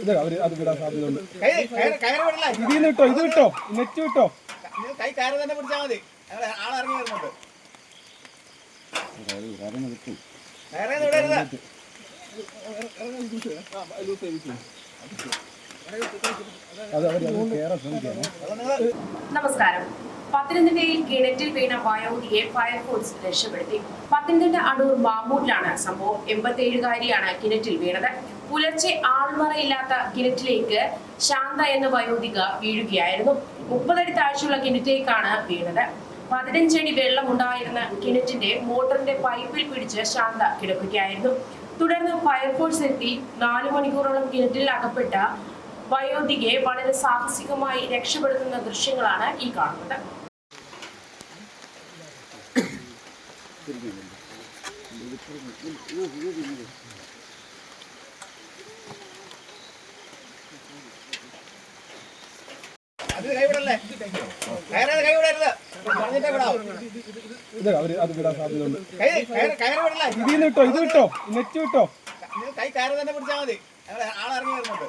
ഇത് അവർ അത് വിടാൻ ഇതിൽ വിട്ടോ ഇത് വിട്ടോ നെറ്റ് വിട്ടോ. കൈ കയറ് തന്നെ പിടിച്ചാൽ മതി. ആളിറങ്ങി വരുന്നുണ്ട്. വിടരുത്. നമസ്കാരം. പത്തനംതിട്ടയിൽ കിണറ്റിൽ വീണ വയോധിയെ ഫയർഫോഴ്സ് രക്ഷപ്പെടുത്തി. പത്തനംതിട്ട അടൂർ മാമൂട്ടിലാണ് സംഭവം. എൺപത്തിയേഴുകാരിയാണ് കിണറ്റിൽ വീണത്. പുലർച്ചെ ആൾമറയില്ലാത്ത കിണറ്റിലേക്ക് ശാന്ത എന്ന വയോധിക വീഴുകയായിരുന്നു. മുപ്പതടി താഴ്ചയുള്ള കിണറ്റിലേക്കാണ് വീണത്. പതിനഞ്ചടി വെള്ളം ഉണ്ടായിരുന്ന കിണറ്റിന്റെ മോട്ടറിന്റെ പൈപ്പിൽ പിടിച്ച് ശാന്ത കിടക്കുകയായിരുന്നു. തുടർന്ന് ഫയർഫോഴ്സ് എത്തി. നാലു മണിക്കൂറോളം കിണറ്റിൽ അകപ്പെട്ട വയോധികയെ വളരെ സാഹസികമായി രക്ഷപ്പെടുത്തുന്ന ദൃശ്യങ്ങളാണ് ഈ കാണുന്നത്. അവർ അത് വിടാൻ സാധ്യതയുണ്ട്. കൈ കയറ് കയറ് വിടല്ലേ? ഇതിൽ നിന്ന് വിട്ടോ ഇത് വിട്ടോ നെറ്റ് വിട്ടോ. കൈ കയറ തന്നെ പിടിച്ചാൽ മതി. ആളിറങ്ങി വരുന്നുണ്ട്.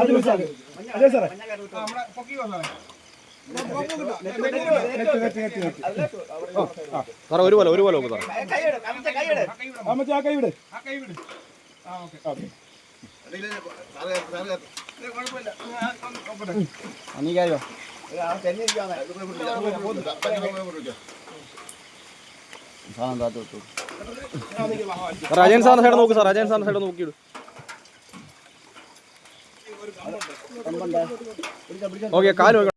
അത് സാറേ സാറേ ഒരു പോലെ ഒരു പോലെ നോക്ക് സാറേ കൈയിട് അമ്മച്ച ആ കൈ വിട് ഓക്കെ ആ ചെന്നിരിക്കാന്ന് സാറേ അജയൻ സാറിന്റെ സൈഡ് നോക്ക് സാർ അജയൻ സാറിന്റെ സൈഡ് നോക്കിയിടും. ഓക്കെ കാൽ നോക്കണം